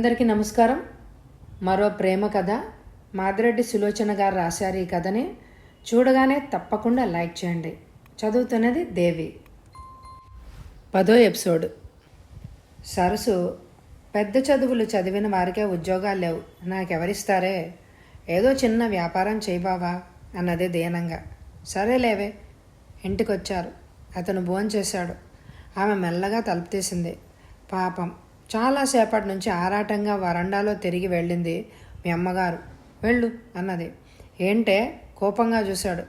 అందరికీ నమస్కారం. మరో ప్రేమ కథ. మాదిరెడ్డి సులోచన గారు రాశారు ఈ కథని. చూడగానే తప్పకుండా లైక్ చేయండి. చదువుతున్నది దేవి. పదో ఎపిసోడ్. సరసు పెద్ద చదువులు చదివిన వారికే ఉద్యోగాలు లేవు. నాకెవరిస్తారే? ఏదో చిన్న వ్యాపారం చేయబావా అన్నది దీనంగా. సరేలేవే ఇంటికొచ్చారు. అతను భోంచేశాడు. ఆమె మెల్లగా తలుపు తీసింది. పాపం. చాలాసేపటి నుంచి ఆరాటంగా వరండాలో తిరిగి వెళ్ళింది మీ అమ్మగారు. వెళ్ళు అన్నది. ఏంటే? కోపంగా చూశాడు.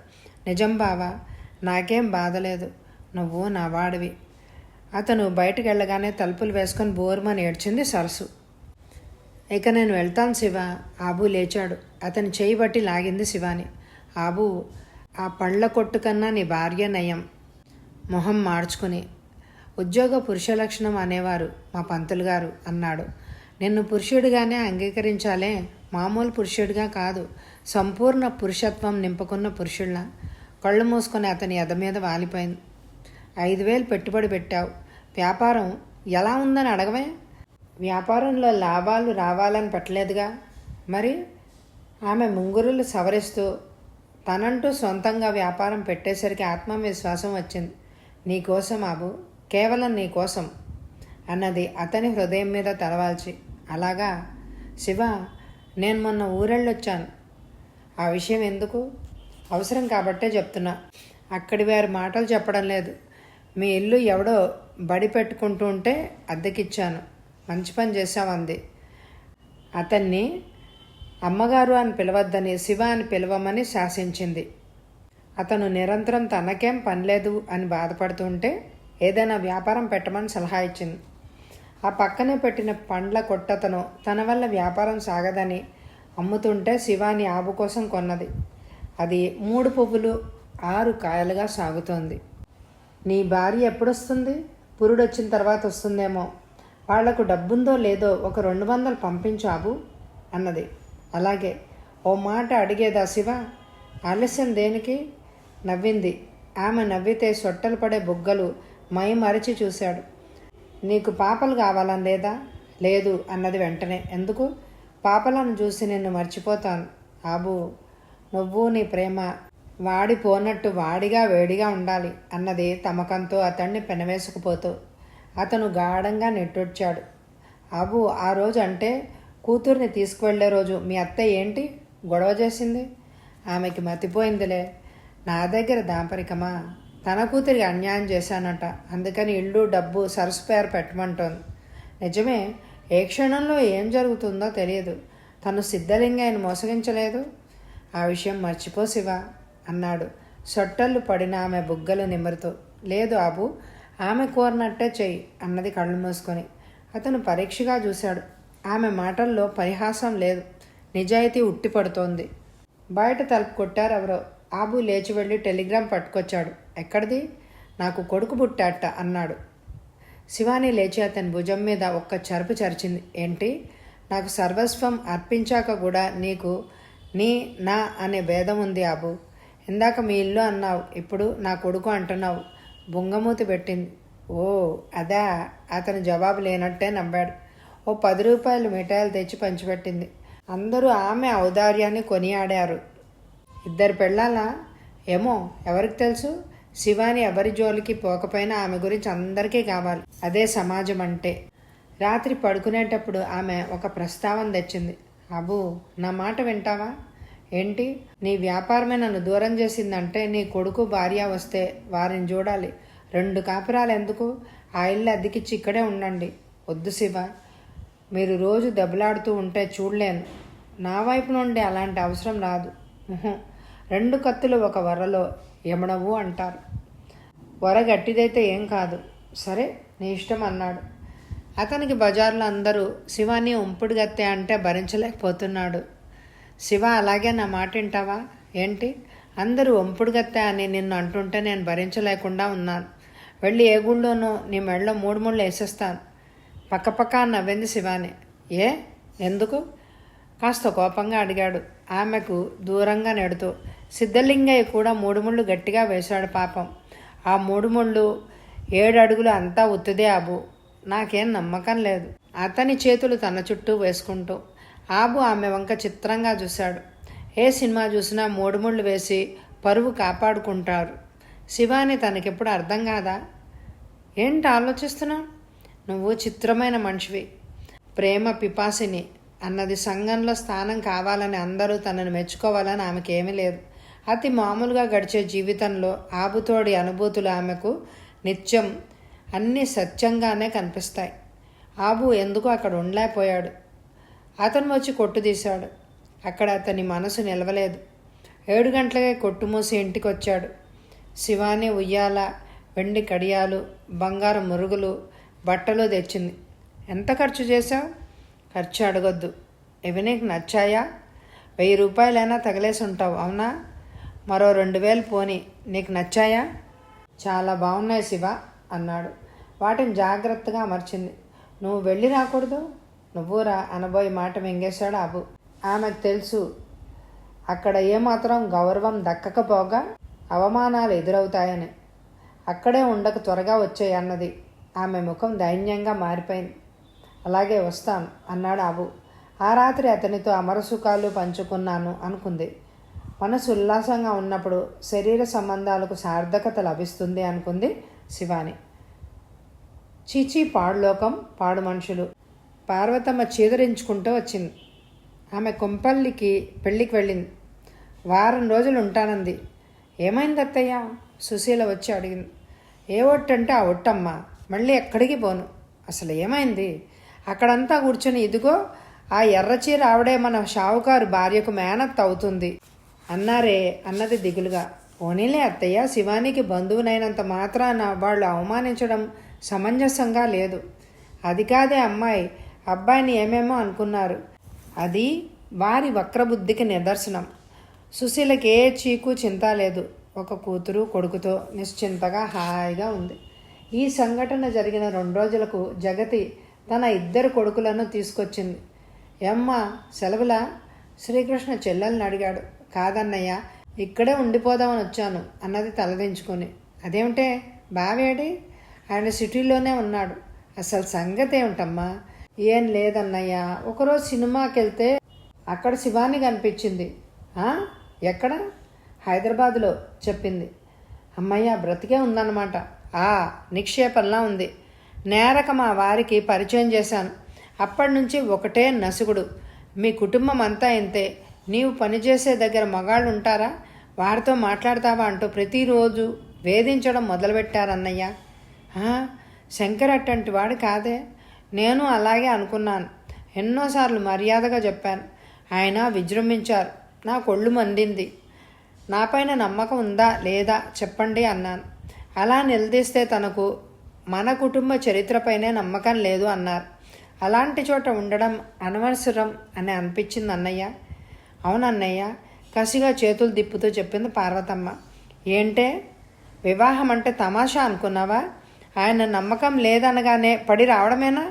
నిజం బావా నాకేం బాధలేదు. నువ్వు నా వాడివి. అతను బయటకు వెళ్ళగానే తలుపులు వేసుకొని బోరుమని ఏడ్చింది సరసు. ఇక నేను వెళ్తాను శివ ఆబు లేచాడు. అతని చేయి బట్టి లాగింది శివాని. ఆబు ఆ పళ్ళ కొట్టు కన్నా నీ భార్య నయం. మొహం మార్చుకుని. ఉద్యోగ పురుష లక్షణం అనేవారు మా పంతులు గారు అన్నాడు. నిన్ను పురుషుడిగానే అంగీకరించాలే మామూలు పురుషుడిగా కాదు సంపూర్ణ పురుషత్వం నింపుకున్న పురుషుళ్ళ కళ్ళు మూసుకొని అతని ఎద మీద వాలిపోయింది. ఐదు వేలు పెట్టుబడి పెట్టావు. వ్యాపారం ఎలా ఉందని అడగవే. వ్యాపారంలో లాభాలు రావాలని పెట్టలేదుగా. మరి ఆమె ముంగురులు సవరిస్తూ తనంటూ సొంతంగా వ్యాపారం పెట్టేసరికి ఆత్మవిశ్వాసం వచ్చింది. నీకోసం ఆబు కేవలం నీకోసం అన్నది అతని హృదయం మీద తలవాల్చి అలాగా? శివ నేను మొన్న ఊరెళ్ళొచ్చాను. ఆ విషయం ఎందుకు? అవసరం కాబట్టే చెప్తున్నా. అక్కడి వారి మాటలు చెప్పడం లేదు. మీ ఇల్లు ఎవడో బడి పెట్టుకుంటూ ఉంటే అద్దెకిచ్చాను. మంచి పని చేశామంది అతన్ని అమ్మగారు అని పిలవద్దని శివ అని పిలవమని శాసించింది. అతను నిరంతరం తనకేం పనిలేదు అని బాధపడుతుంటే ఏదైనా వ్యాపారం పెట్టమని సలహా ఇచ్చింది. ఆ పక్కనే పెట్టిన పండ్ల కొట్టతను తన వల్ల వ్యాపారం సాగదని అమ్ముతుంటే శివాని ఆవు కోసం కొన్నది. అది మూడు పువ్వులు ఆరు కాయలుగా సాగుతోంది. నీ భార్య ఎప్పుడొస్తుంది? పురుడు వచ్చిన తర్వాత వస్తుందేమో. వాళ్ళకు డబ్బుందో లేదో ఒక రెండు వందలు పంపించు అన్నది. అలాగే ఓ మాట అడిగేదా శివ? ఆలస్యం దేనికి? నవ్వింది. ఆమె నవ్వితే సొట్టలు పడే బుగ్గలు మై మరిచి చూశాడు. నీకు పాపలు కావాలని లేదా? లేదు అన్నది వెంటనే. ఎందుకు? పాపలను చూసి నిన్ను మర్చిపోతాను. ఆబు నువ్వు నీ ప్రేమ వాడిపోనట్టు వాడిగా వేడిగా ఉండాలి అన్నది తమకంతో అతన్ని పెనవేసుకుపోతూ అతను గాఢంగా నెట్టొచ్చాడు అబు ఆ రోజు అంటే కూతుర్ని తీసుకువెళ్ళే రోజు మీ అత్త ఏంటి? గొడవ చేసింది? ఆమెకి మతిపోయిందిలే. నా దగ్గర దాంపరికమా? తన కూతురికి అన్యాయం చేశానట. అందుకని ఇల్లు డబ్బు సరసు పేరు పెట్టమంటోంది. నిజమే ఏ క్షణంలో ఏం జరుగుతుందో తెలియదు. తను సిద్ధలింగాయని మోసగించలేదు. ఆ విషయం మర్చిపో శివ అన్నాడు. సొట్టళ్ళు పడిన ఆమె బుగ్గలు నిమురుతూ. లేదు ఆబు ఆమె కోరినట్టే చెయ్యి అన్నది కళ్ళు మూసుకొని. అతను పరీక్షగా చూశాడు. ఆమె మాటల్లో పరిహాసం లేదు. నిజాయితీ ఉట్టిపడుతోంది. బయట తలుపు కొట్టారు ఎవరో ఆబు లేచి వెళ్ళి టెలిగ్రామ్ పట్టుకొచ్చాడు. ఎక్కడిది? నాకు కొడుకు పుట్టాట అన్నాడు. శివాని లేచి అతని భుజం మీద ఒక్క చరుపు చరిచింది. ఏంటి? నాకు సర్వస్వం అర్పించాక కూడా నీకు నీ నా అనే భేదం ఉంది ఆబు. ఇందాక మీ ఇల్లు అన్నావు ఇప్పుడు నా కొడుకు అంటున్నావు. బుంగమూతి పెట్టింది. ఓ అదా? అతను జవాబు లేనట్టే నమ్మాడు. ఓ పది రూపాయలు మిఠాయిలు తెచ్చి పంచిపెట్టింది. అందరూ ఆమె ఔదార్యాన్ని కొనియాడారు. ఇద్దరు పెళ్ళాలా? ఏమో ఎవరికి తెలుసు? శివాని ఎవరి జోలికి పోకపోయినా ఆమె గురించి అందరికీ కావాలి. అదే సమాజం అంటే రాత్రి పడుకునేటప్పుడు ఆమె ఒక ప్రస్తావన తెచ్చింది. అబు నా మాట వింటావా? ఏంటి? నీ వ్యాపారమే నన్ను దూరం చేసిందంటే నీ కొడుకు భార్య వస్తే వారిని చూడాలి. రెండు కాపురాలు ఎందుకు? ఆ ఇల్లు అద్దెకిచ్చి ఇక్కడే ఉండండి. వద్దు శివ. మీరు రోజు దెబ్బలాడుతూ ఉంటే చూడలేను. నా వైపు నుండి అలాంటి అవసరం రాదు. రెండు కత్తులు ఒక వరలో యమడవు అంటారు. వర గట్టిదైతే ఏం కాదు. సరే నీ ఇష్టం అన్నాడు. అతనికి బజార్లో అందరూ శివాని ఉంపుడుగత్తె అంటే భరించలేకపోతున్నాడు. శివ అలాగే నా మాట వింటావా? ఏంటి? అందరూ ఒంపుడు గత్తె అని నిన్ను అంటుంటే నేను భరించలేకుండా ఉన్నాను. వెళ్ళి ఏ గుళ్ళోనో నీ మెడలో మూడు ముళ్ళు వేసేస్తాను. పక్కపక్క నవ్వింది శివాని. ఏ? ఎందుకు? కాస్త కోపంగా అడిగాడు. ఆమెకు దూరంగా నెడుతూ సిద్ధలింగయ్య కూడా మూడు ముళ్ళు గట్టిగా వేశాడు పాపం. ఆ మూడు ముళ్ళు ఏడు అడుగులు అంతా ఉత్తుదే ఆబు నాకేం నమ్మకం లేదు. అతని చేతులు తన చుట్టూ వేసుకుంటూ ఆబు ఆమె వంక చిత్రంగా చూశాడు. ఏ సినిమా చూసినా మూడు ముళ్ళు వేసి పరువు కాపాడుకుంటారు. శివాని తనకెప్పుడు అర్థం కాదా? ఏంటి ఆలోచిస్తున్నావు? నువ్వు చిత్రమైన మనిషివి. ప్రేమ పిపాసిని. అన్నది సంఘంలో స్థానం కావాలని అందరూ తనను మెచ్చుకోవాలని ఆమెకేమీ లేదు. అతి మామూలుగా గడిచే జీవితంలో ఆబుతోడి అనుభూతులు ఆమెకు నిత్యం అన్నీ సత్యంగానే కనిపిస్తాయి. ఆబు ఎందుకు అక్కడ ఉండలేకపోయాడు? అతను వచ్చి కొట్టు తీశాడు. అక్కడ అతని మనసు నిలవలేదు. ఏడు గంటలకే కొట్టుమూసి ఇంటికి వచ్చాడు శివాని ఉయ్యాల వెండి కడియాలు బంగారు మురుగులు బట్టలు తెచ్చింది. ఎంత ఖర్చు చేశావు? ఖర్చు అడగొద్దు. ఇవి నీకు నచ్చాయా? వెయ్యి రూపాయలైనా తగిలేసి ఉంటావు అవునా? మరో రెండు వేలు పోని. నీకు నచ్చాయా? చాలా బాగున్నాయి శివ అన్నాడు. వాటిని జాగ్రత్తగా అమర్చింది. నువ్వు వెళ్ళి రాకూడదు? నువ్వురా అనబోయి మాట మింగేశాడు అబు. ఆమెకు తెలుసు అక్కడ ఏమాత్రం గౌరవం దక్కకపోగా అవమానాలు ఎదురవుతాయని. అక్కడే ఉండక త్వరగా వచ్చాయి అన్నది. ఆమె ముఖం దైన్యంగా మారిపోయింది. అలాగే వస్తాను అన్నాడు అబు ఆ రాత్రి అతనితో అమరసుఖాలు పంచుకున్నాను అనుకుంది. మనసు ఉల్లాసంగా ఉన్నప్పుడు శరీర సంబంధాలకు సార్థకత లభిస్తుంది అనుకుంది శివాని. చీచీ పాడులోకం పాడు మనుషులు. పార్వతమ్మ చీదరించుకుంటూ వచ్చింది. ఆమె కొంపల్లికి పెళ్ళికి వెళ్ళింది. వారం రోజులు ఉంటానంది. ఏమైంది అత్తయ్య? సుశీల వచ్చి అడిగింది. ఏ ఒట్టంటే ఆ ఒట్టమ్మ. మళ్ళీ ఎక్కడికి పోను? అసలు ఏమైంది? అక్కడంతా కూర్చొని ఇదిగో ఆ ఎర్రచీర ఆవిడే మన షావుకారు భార్యకు మేనత్ అవుతుంది. అన్నారే అన్నది దిగులుగా. పోనీలే అత్తయ్య శివానికి బంధువునైనంత మాత్రాన వాళ్ళు అవమానించడం సమంజసంగా లేదు. అది కాదే అమ్మాయి అబ్బాయిని ఏమేమో అనుకున్నారు. అది వారి వక్రబుద్ధికి నిదర్శనం. సుశీలకి ఏ చీకు చింత లేదు. ఒక కూతురు కొడుకుతో నిశ్చింతగా హాయిగా ఉంది. ఈ సంఘటన జరిగిన రెండు రోజులకు జగతి తన ఇద్దరు కొడుకులను తీసుకొచ్చింది. ఏమ్మ సెలవులా? శ్రీకృష్ణ చెల్లెల్ని అడిగాడు. కాదన్నయ్య ఇక్కడే ఉండిపోదామని వచ్చాను అన్నది తలదించుకొని అదేమిటే? బావేడి ఆయన సిటీలోనే ఉన్నాడు. అసలు సంగతి ఏమిటమ్మా ఏం లేదన్నయ్య ఒకరోజు సినిమాకి వెళ్తే అక్కడ శివాని కనిపించింది. "ఆ? ఎక్కడ? హైదరాబాదులో చెప్పింది. అమ్మయ్య బ్రతికే ఉందన్నమాట. ఆ నిక్షేపంలా ఉంది. నేరక మా వారికి పరిచయం చేశాను. అప్పటి నుంచి ఒకటే నసుగుడు. మీ కుటుంబం అంతా ఇంతే. నీవు పనిచేసే దగ్గర మగాళ్ళు ఉంటారా వారితో మాట్లాడతావా అంటూ ప్రతిరోజు వేధించడం మొదలుపెట్టారన్నయ్య. శంకర్ అట్టంటి వాడు కాదే. నేను అలాగే అనుకున్నాను. ఎన్నోసార్లు మర్యాదగా చెప్పాను. ఆయన విజృంభించారు. నా కొళ్ళు మండింది నాపైన నమ్మకం ఉందా లేదా చెప్పండి అన్నాను. అలా నిలదీస్తే తనకు మన కుటుంబ చరిత్రపైనే నమ్మకం లేదు అన్నారు. అలాంటి చోట ఉండడం అనవసరం అని అనిపించింది అన్నయ్య. అవునన్నయ్య కసిగా చేతులు దిప్పుతూ చెప్పింది పార్వతమ్మ. ఏంటే? వివాహం అంటే తమాషా అనుకున్నావా? ఆయన నమ్మకం లేదనగానే పడి రావడమేనా?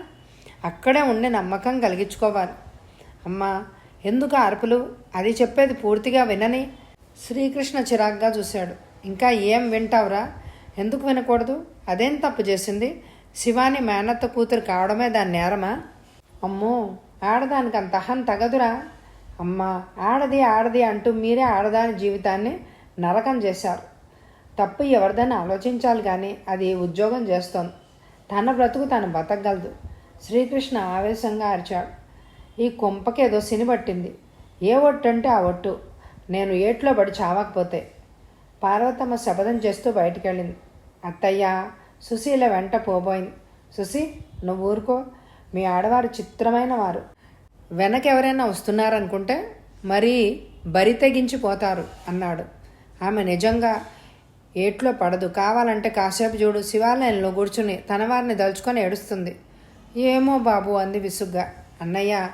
అక్కడే ఉండి నమ్మకం కలిగించుకోవాలి. అమ్మా ఎందుకు అరుపులు అది చెప్పేది పూర్తిగా వినని. శ్రీకృష్ణ చిరాగ్గా చూశాడు. ఇంకా ఏం వింటావురా? ఎందుకు వినకూడదు? అదేం తప్పు చేసింది? శివాని మేనత్త కూతురు కావడమే దాని నేరమా? అమ్మో ఆడదానికి అంత అహం తగదురా? అమ్మా ఆడది ఆడది అంటూ మీరే ఆడదాని జీవితాన్ని నరకం చేశారు. తప్పు ఎవరిదని ఆలోచించాలి కానీ అది ఉద్యోగం చేస్తోంది. తన బ్రతుకు తను బతకగలదు. శ్రీకృష్ణ ఆవేశంగా అరిచాడు. ఈ కుంపకేదో సిని పట్టింది. ఏ ఒట్టు అంటే ఆ ఒట్టు. నేను ఏట్లో పడి చావకపోతే. పార్వతమ్మ శపథం చేస్తూ బయటకెళ్ళింది. అత్తయ్య సుశీల వెంట పోబోయింది. సుశీ నువ్వు ఊరుకో. మీ ఆడవారు చిత్రమైన వారు. వెనకెవరైనా వస్తున్నారనుకుంటే మరీ బరి తెగించిపోతారు అన్నాడు. ఆమె నిజంగా ఏట్లో పడదు. కావాలంటే కాసేపు చూడు. శివాలయంలో కూర్చుని తన వారిని దలుచుకొని ఏడుస్తుంది. ఏమో బాబు అంది విసుగ్గా. అన్నయ్య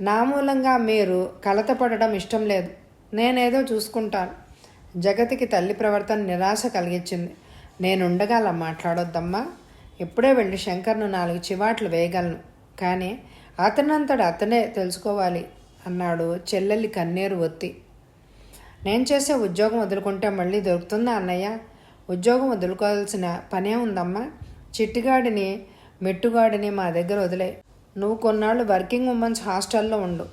నా మూలంగా మీరు కలతపడడం ఇష్టం లేదు. నేనేదో చూసుకుంటాను. జగతికి తల్లి ప్రవర్తన నిరాశ కలిగించింది. నేనుండగా అలా మాట్లాడొద్దమ్మా. ఇప్పుడే వెళ్ళి శంకర్ను నాలుగు చివాట్లు వేయగలను. కానీ అతనంతడు అతనే తెలుసుకోవాలి అన్నాడు చెల్లెలి కన్నీరు ఒత్తి. నేను చేసే ఉద్యోగం వదులుకుంటే మళ్ళీ దొరుకుతుందా అన్నయ్య? ఉద్యోగం వదులుకోవాల్సిన పనే ఉందమ్మా. చిట్టిగాడిని మెట్టుగాడిని మా దగ్గర వదిలే. నువ్వు కొన్నాళ్ళు వర్కింగ్ ఉమెన్స్ హాస్టల్లో ఉండు.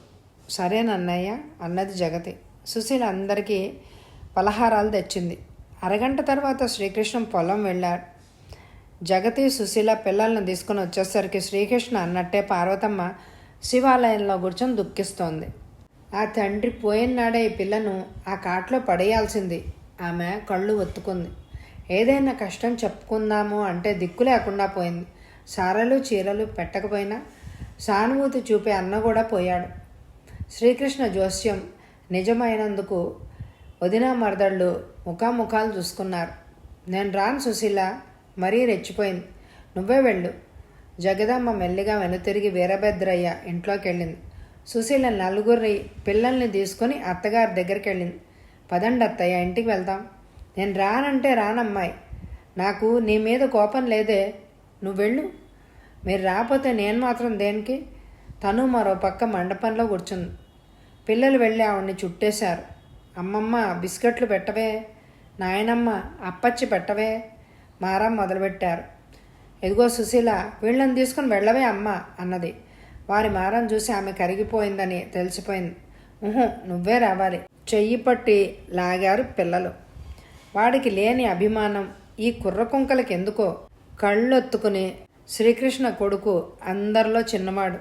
సరేనన్నయ్య అన్నది జగతి. సుశీల అందరికీ పలహారాలు తెచ్చింది. అరగంట తర్వాత శ్రీకృష్ణ పొలం వెళ్ళాడు జగతి సుశీల పిల్లల్ని తీసుకుని వచ్చేసరికి శ్రీకృష్ణ అన్నట్టే పార్వతమ్మ శివాలయంలో కూర్చొని దుఃఖిస్తోంది. ఆ తండ్రి పోయిన నాడే ఈ పిల్లను ఆ కాట్లో పడేయాల్సింది. ఆమె కళ్ళు ఒత్తుకుంది. ఏదైనా కష్టం చెప్పుకుందాము అంటే దిక్కు లేకుండా పోయింది. సారలు చీరలు పెట్టకపోయినా సానుభూతి చూపే అన్న కూడా పోయాడు. శ్రీకృష్ణ జోస్యం నిజమైనందుకు వదిన మరదళ్ళు ముఖాముఖాలు చూసుకున్నారు. నేను రాను సుశీల మరీ రెచ్చిపోయింది. నువ్వే వెళ్ళు. జగదమ్మ మెల్లిగా వెనుతిరిగి వీరభద్రయ్య ఇంట్లోకి వెళ్ళింది సుశీల నలుగురి పిల్లల్ని తీసుకొని అత్తగారి దగ్గరికి వెళ్ళింది పదండి అత్తయ్య ఇంటికి వెళ్దాం. నేను రానంటే రానమ్మాయి. నాకు నీ మీద కోపం లేదే. నువ్వు వెళ్ళు. మీరు రాకపోతే నేను మాత్రం దేనికి? తను మరో పక్క మండపంలో కూర్చుంది. పిల్లలు వెళ్ళి ఆవిడ్ని చుట్టేశారు. అమ్మమ్మ బిస్కెట్లు పెట్టవే. నాయనమ్మ అప్పచ్చి పెట్టవే మారం మొదలుపెట్టారు. ఎదిగో సుశీల వీళ్ళని తీసుకుని వెళ్ళవే అమ్మ అన్నది. వారి మారం చూసి ఆమె కరిగిపోయిందని తెలిసిపోయింది. ఊహు నువ్వే రావాలి. చెయ్యి పట్టి లాగారు పిల్లలు. వాడికి లేని అభిమానం ఈ కుర్ర కుంకలకి ఎందుకో కళ్ళొత్తుకుని శ్రీకృష్ణ కొడుకు అందరిలో చిన్నవాడు.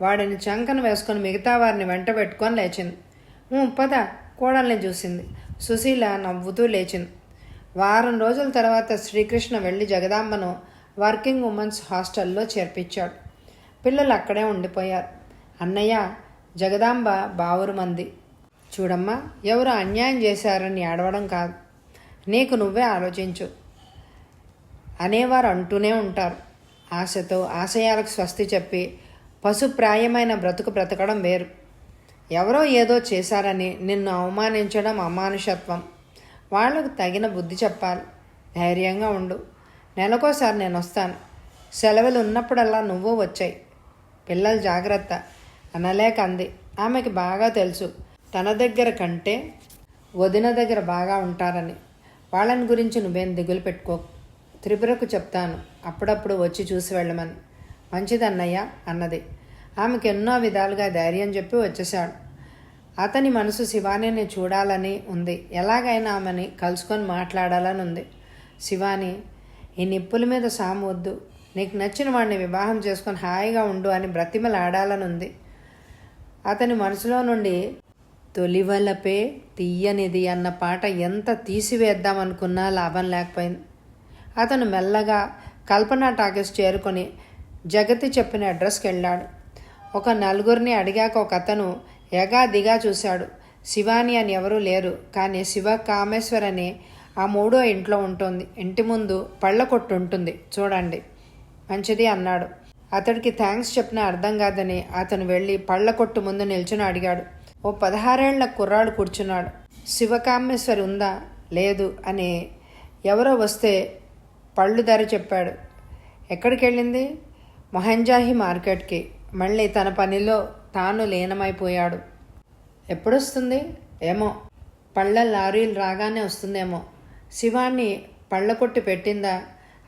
వాడిని చంకన వేసుకొని మిగతా వారిని వెంట పెట్టుకొని లేచింది. "ఊ, పద కోడల్ని చూసింది. సుశీల నవ్వుతూ లేచింది. వారం రోజుల తర్వాత శ్రీకృష్ణ వెళ్ళి జగదాంబను వర్కింగ్ ఉమెన్స్ హాస్టల్లో చేర్పించాడు. పిల్లలు అక్కడే ఉండిపోయారు. అన్నయ్య జగదాంబ బావురు మంది. చూడమ్మా ఎవరు అన్యాయం చేశారని ఏడవడం కాదు. నీకు నువ్వే ఆలోచించు. అనేవారు అంటూనే ఉంటారు. ఆశతో ఆశయాలకు స్వస్తి చెప్పి పశుప్రాయమైన బ్రతుకు బ్రతకడం వేరు. ఎవరో ఏదో చేశారని నిన్ను అవమానించడం అమానుషత్వం. వాళ్ళకు తగిన బుద్ధి చెప్పాలి. ధైర్యంగా ఉండు. నెలకోసారి నేను వస్తాను సెలవులు ఉన్నప్పుడల్లా నువ్వు వచ్చాయి. పిల్లలు జాగ్రత్త. అనలేక అంది. ఆమెకి బాగా తెలుసు. తన దగ్గర కంటే వదిన దగ్గర బాగా ఉంటారని. వాళ్ళని గురించి నువ్వేం దిగులు పెట్టుకో. త్రిపురకు చెప్తాను. అప్పుడప్పుడు వచ్చి చూసి వెళ్ళమని. మంచిదన్నయ్య అన్నది. ఆమెకు ఎన్నో విధాలుగా ధైర్యం చెప్పి వచ్చేశాడు. అతని మనసు శివానీని చూడాలని ఉంది. ఎలాగైనా ఆమెని కలుసుకొని మాట్లాడాలని ఉంది. శివాని ఈ నిప్పుల మీద సాము వద్దు. నీకు నచ్చిన వాడిని వివాహం చేసుకొని హాయిగా ఉండు అని బ్రతిమలాడాలని ఉంది. అతని మనసులో నుండి తొలివలపే తీయనిది అన్న పాట ఎంత తీసివేద్దామనుకున్నా లాభం లేకపోయింది. అతను మెల్లగా కల్పన టాకీస్ చేరుకొని జగతి చెప్పిన అడ్రస్కి వెళ్ళాడు. ఒక నలుగురిని అడిగాక ఒక అతను యగాదిగా చూశాడు. శివాని అని ఎవరూ లేరు. కానీ శివ కామేశ్వర్ అని ఆ మూడో ఇంట్లో ఉంటుంది. ఇంటి ముందు పళ్ళ కొట్టు ఉంటుంది. చూడండి. మంచిది అన్నాడు. అతడికి థ్యాంక్స్ చెప్పిన అర్థం కాదని అతను వెళ్ళి పళ్ళ కొట్టు ముందు నిల్చుని అడిగాడు. ఓ పదహారేళ్ళ కుర్రాడు కూర్చున్నాడు. శివకామేశ్వరి ఉందా? లేదు అని ఎవరో వస్తే పళ్ళు ధర చెప్పాడు. ఎక్కడికి వెళ్ళింది మొహంజాహి మార్కెట్కి. మళ్ళీ తన పనిలో తాను లీనమైపోయాడు. ఎప్పుడొస్తుంది? ఏమో. పళ్ళ లారీలు రాగానే వస్తుందేమో. శివాన్ని పళ్ళ కొట్టి పెట్టిందా?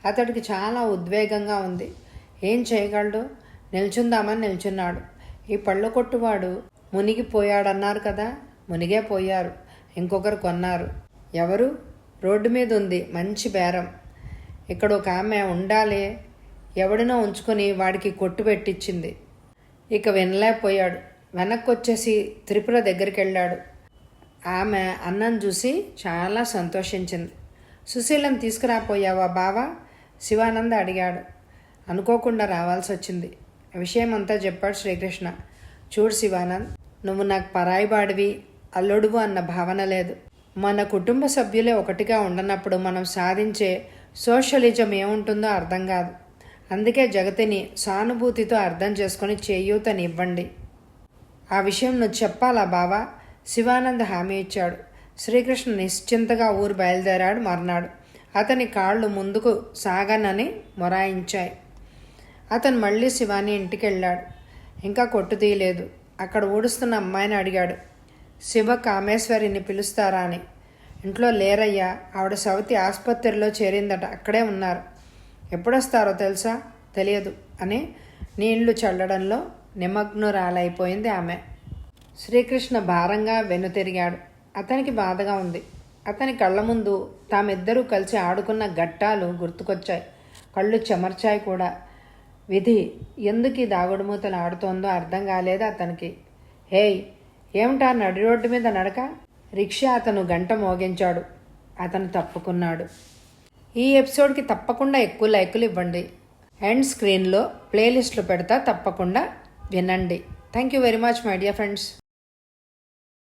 అతడికి చాలా ఉద్వేగంగా ఉంది. ఏం చేయగలడు? నిల్చుందామని నిల్చున్నాడు. ఈ పళ్ళ కొట్టువాడు మునిగిపోయాడన్నారు కదా? మునిగే పోయారు. ఇంకొకరు కొన్నారు. ఎవరు? రోడ్డు మీద ఉంది మంచి బేరం. ఇక్కడ ఒక ఆమె ఉండాలి. ఎవడినో ఉంచుకొని వాడికి కొట్టు పెట్టించింది ఇక వినలేకపోయాడు. వెనక్కి వచ్చేసి త్రిపుర దగ్గరికి వెళ్ళాడు ఆమె అన్నం చూసి చాలా సంతోషించింది. సుశీలం తీసుకురాపోయావా బావా? శివానంద అడిగాడు. అనుకోకుండా రావాల్సి వచ్చింది విషయం అంతా చెప్పాడు శ్రీకృష్ణ. చూడు శివానంద్ నువ్వు నాకు పరాయిబాడివి అల్లుడువు అన్న భావన లేదు. మన కుటుంబ సభ్యులే ఒకటిగా ఉండనప్పుడు మనం సాధించే సోషలిజం ఏముంటుందో అర్థం కాదు. అందుకే జగతిని సానుభూతితో అర్థం చేసుకొని చేయూతనివ్వండి. ఆ విషయం నువ్వు చెప్పాలా బావా? శివానంద్ హామీ ఇచ్చాడు. శ్రీకృష్ణ నిశ్చింతగా ఊరు బయలుదేరాడు మర్నాడు. అతని కాళ్ళు ముందుకు సాగనని మొరాయించాయి. అతను మళ్ళీ శివాని ఇంటికి వెళ్ళాడు ఇంకా కొట్టు తీయలేదు. అక్కడ ఊడుస్తున్న అమ్మాయిని అడిగాడు. శివ కామేశ్వరిని పిలుస్తారా అని. ఇంట్లో లేరయ్యా. ఆవిడ సవతి ఆసుపత్రిలో చేరిందట. అక్కడే ఉన్నారు. ఎప్పుడొస్తారో తెలుసా? తెలియదు. అని నీళ్ళు చల్లడంలో నిమగ్నురాలైపోయింది ఆమె. శ్రీకృష్ణ భారంగా వెనుతిరిగాడు అతనికి బాధగా ఉంది. అతని కళ్ళ ముందు తామిద్దరూ కలిసి ఆడుకున్న ఘట్టాలు గుర్తుకొచ్చాయి. కళ్ళు చెమర్చాయి కూడా. విధి ఎందుకు ఈ దాగుడుమూతలు ఆడుతోందో అర్థం కాలేదు అతనికి. హేయ్ ఏమిటా నడి రోడ్డు మీద నడక? రిక్షా అతను గంట మోగించాడు. అతను తప్పుకున్నాడు. ఈ ఎపిసోడ్కి తప్పకుండా ఎక్కువ లైకులు ఇవ్వండి. ఎండ్ స్క్రీన్లో ప్లేలిస్ట్లు పెడతా తప్పకుండా వినండి. Thank you very much my dear friends